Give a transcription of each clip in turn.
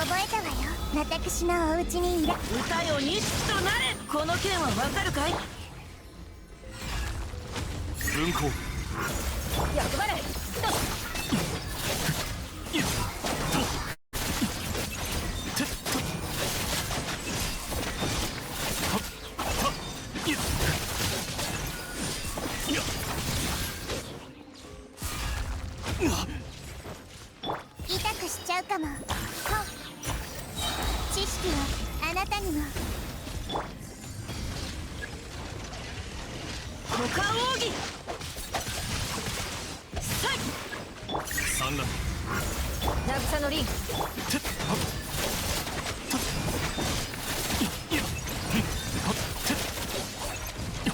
覚えたわよ。私のお家にいら歌よ錦となれ。この剣はわかるかい？文庫。役払い痛くしちゃうかも識はあなたにも。股間奥義。さい三段。渚の凛てっはっ。たいやうんはっ。てっや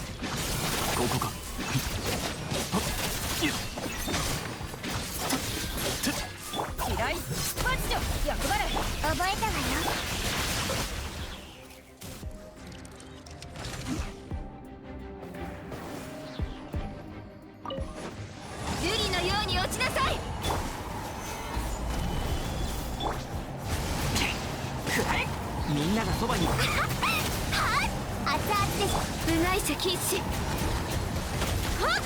ここかはっ。いやてって嫌い。パッチョ。役払い。覚えたわよみんながそばに。熱々です部外者禁止はっ！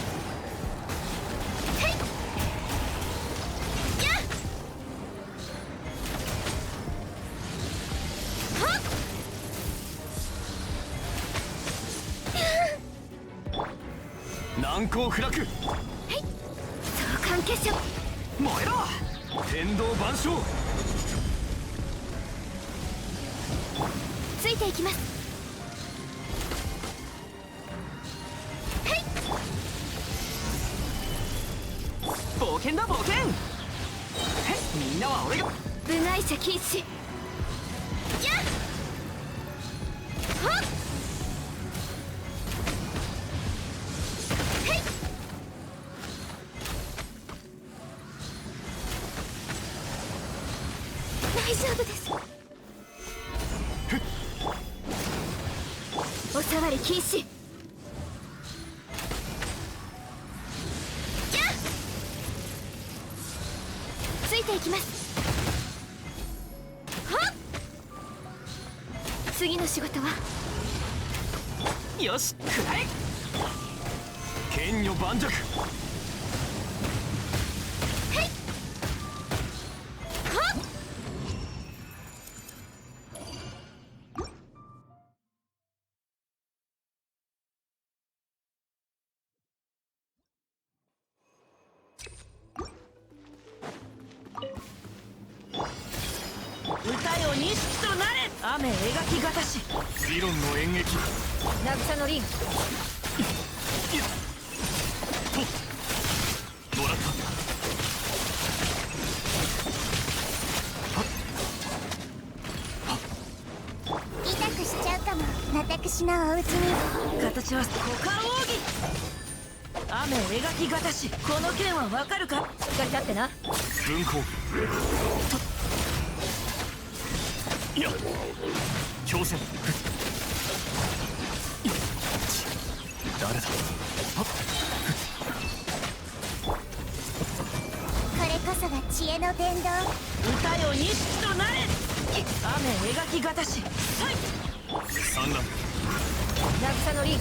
難攻不落相関結晶燃えろ天道万象ついていきます。冒険だ冒険。みんなは俺が。部外者禁止。やっ。はっ大丈夫触り禁止ついていきます。はっ！次の仕事は？よしくらえ剣女盤石。雨描きがたし理論の演劇。渚の凛ともらった？痛くしちゃうかも。私のお家に。形は股間奥義。雨描きがたしこの剣はわかるか？しっかり立ってな。文庫たいや強戦誰だ？これこそが知恵の伝道歌よ錦となれ。雨描きがたし。はい。三段。渚の凛い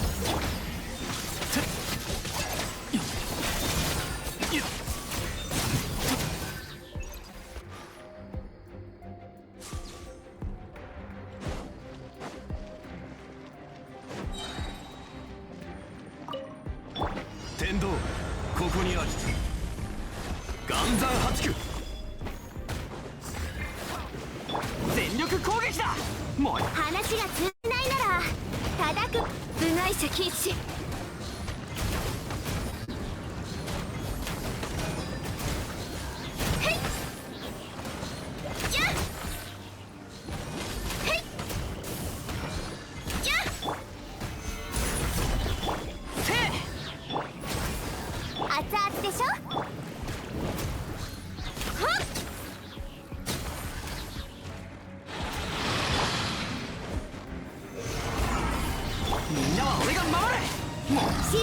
こにあり岩山八九。全力攻撃だ。もう。話が通じないなら叩く。部外者禁止。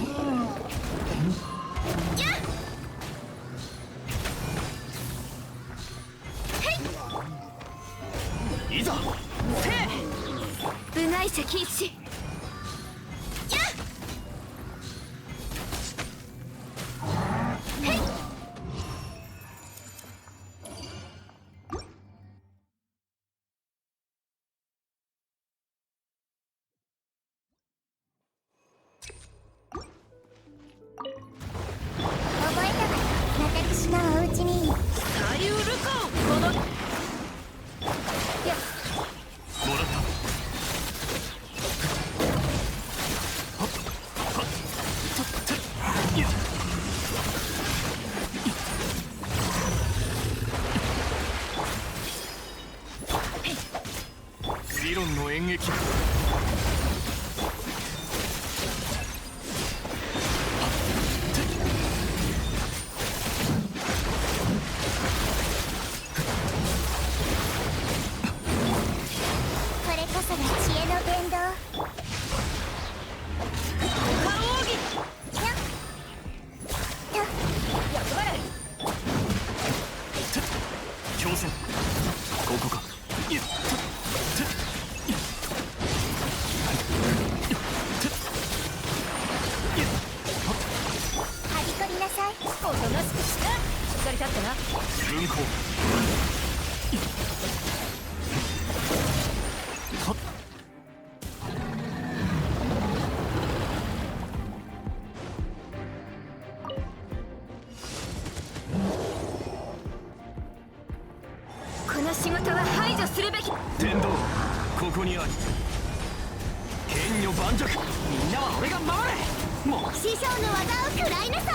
い。ざ。者禁止論の演劇な。運行はっこの仕事は排除するべき。天道ここにあり。剣女盤石みんなは俺が守れ。もう。師匠の技を食らいなさい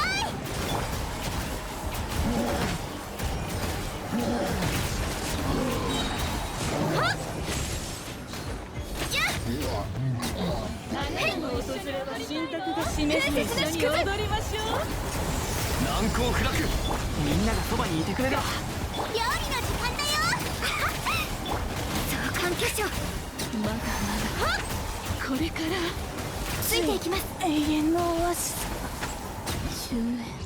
示す一緒に踊りましょう難攻不落みんながそばにいてくれる料理の時間だよ召喚巨匠まだまだ。これからついていきます。永遠のオアシス